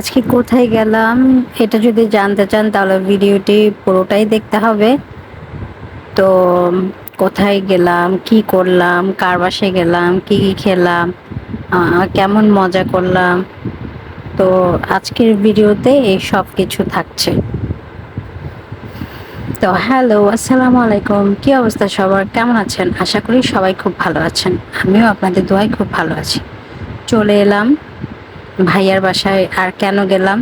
আজকে কোথায় গেলাম এটা যদি জানতে চান, তাহলে ভিডিওটি পুরোটাই দেখতে হবে। তো, কোথায় গেলাম, কি করলাম, কার বাসায় গেলাম, কি কি খেলাম কেমন মজা করলাম। তো, আজকের ভিডিওতে এই সব কিছু থাকছে। তো, হ্যালো, আসসালামু আলাইকুম। কি অবস্থা সবার? কেমন আছেন? আশা করি সবাই খুব ভালো আছেন। আমিও আপনাদের দোয়াই খুব ভালো আছি। চলে এলাম ভাইয়ার বাসায় আর কেন গেলাম?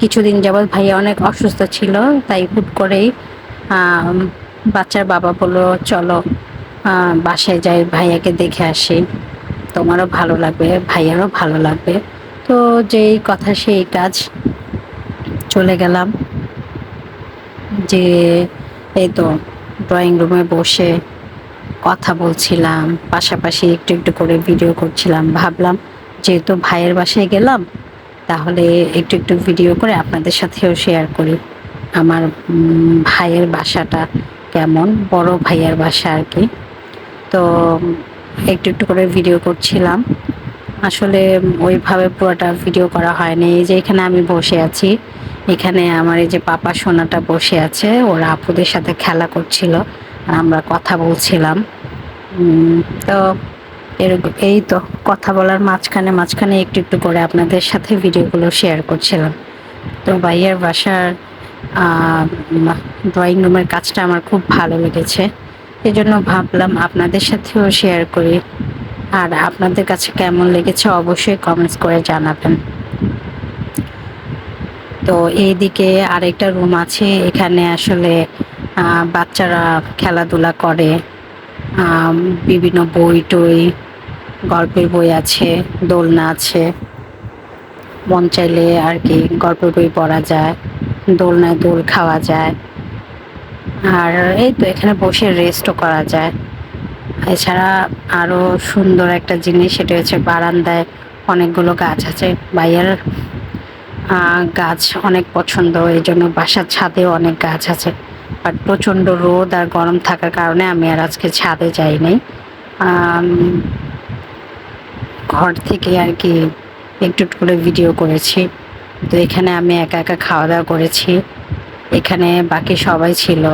কিছুদিন যাবৎ ভাইয়া অনেক অসুস্থ ছিল, তাই হুট করেই বাচ্চার বাবা বলল, চলো বাসায় যাই, ভাইয়াকে দেখে আসি। তোমারও ভালো লাগবে, ভাইয়ারও ভালো লাগবে। তো যেই কথা সেই কাজ চলে গেলাম। যে এই তো ড্রয়িং রুমে বসে কথা বলছিলাম, পাশাপাশি একটু একটু করে ভিডিও করছিলাম, ভাবলাম যেহেতু ভাইয়ের বাসায় গেলাম, তাহলে একটু একটু ভিডিও করে আপনাদের সাথেও শেয়ার করি। আমার ভাইয়ের বাসাটা কেমন? বড় ভাইয়ের বাসা আর কি। তো, একটু একটু করে ভিডিও করছিলাম। আসলে ওইভাবে পুরোটা ভিডিও করা হয়নি। এই যে এখানে আমি বসে আছি, এখানে আমার এই যে পাপা সোনাটা বসে আছে, ওরা আপুদের সাথে খেলা করছিল আমরা কথা বলছিলাম। তো এরকম, এই তো কথা বলার মাঝখানে মাঝখানে একটু একটু করে আপনাদের সাথে ভিডিওগুলো শেয়ার করছিলাম। তো ভাইয়ার বাসার ড্রয়িং রুমের কাজটা আমার খুব ভালো লেগেছে। এজন্য ভাবলাম আপনাদের সাথেও শেয়ার করি। আর আপনাদের কাছে কেমন লেগেছে অবশ্যই কমেন্টস করে জানাবেন। তো এইদিকে আরেকটা রুম আছে, এখানে আসলে বাচ্চারা খেলাধুলা করে বিভিন্ন বই টই গল্পের বই আছে দোলনা আছে। মন চাইলে আর কি গল্পের বই পড়া যায় দোলনায় দোল খাওয়া যায়। আর এই তো এখানে বসে রেস্টও করা যায়। এছাড়া আরও সুন্দর একটা জিনিস সেটা হচ্ছে বারান্দায় অনেকগুলো গাছ আছে। বাইরের আহ, গাছ অনেক পছন্দ এই জন্য বাসার ছাদেও অনেক গাছ আছে। বাট প্রচণ্ড রোদ আর গরম থাকার কারণে আমি আর আজকে ছাদে যাইনি। আম, ঘর থেকে আর কি একটু করে ভিডিও করেছি। তো এখানে আমি একা একা খাওয়া দাওয়া করেছি। এখানে বাকি সবাই ছিল।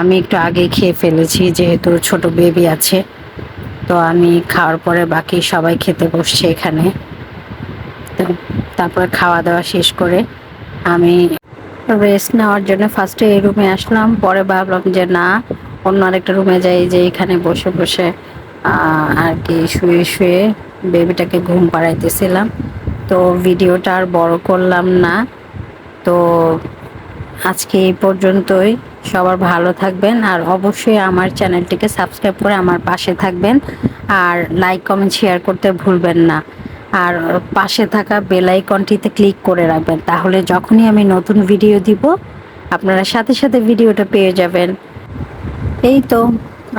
আমি একটু আগে খেয়ে ফেলেছি, যেহেতু ছোট বেবি আছে। তো আমি খাওয়ার পরে বাকি সবাই খেতে বসছে এখানে। তো তারপরে খাওয়া দাওয়া শেষ করে আমি রেস্ট নেওয়ার জন্য ফার্স্টে এই রুমে আসলাম। পরে ভাবলাম যে না, অন্য আরেকটা রুমে যাই, যে এখানে বসে বসে আর কি শুয়ে শুয়ে বেবিটাকে ঘুম পাড়াইতেছিলাম। তো ভিডিওটা আর বড় করলাম না। তো আজকে এই পর্যন্তই। সবার ভালো থাকবেন আর অবশ্যই আমার চ্যানেলটিকে সাবস্ক্রাইব করে আমার পাশে থাকবেন। আর লাইক, কমেন্ট, শেয়ার করতে ভুলবেন না। আর পাশে থাকা বেল আইকনটিতে ক্লিক করে রাখবেন। তাহলে যখনই আমি নতুন ভিডিও দিব, আপনারা সাথে সাথে ভিডিওটা পেয়ে যাবেন। এই তো।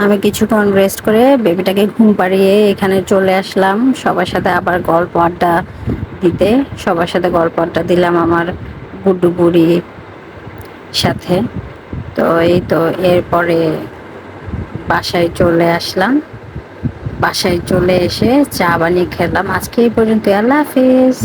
আমি কিছুক্ষণ রেস্ট করে বেবিটাকে ঘুম পাড়িয়ে এখানে চলে আসলাম। সবার সাথে আবার গল্প আড্ডা দিতে, সবার সাথে গল্প আড্ডা দিলাম আমার গুড্ডু বুড়ি সাথে। তো এই তো এরপরে বাসায় চলে আসলাম। বাসায় চলে এসে চা বানিয়ে খেলাম। আজকে এই পর্যন্ত আল্লাহ হাফিজ।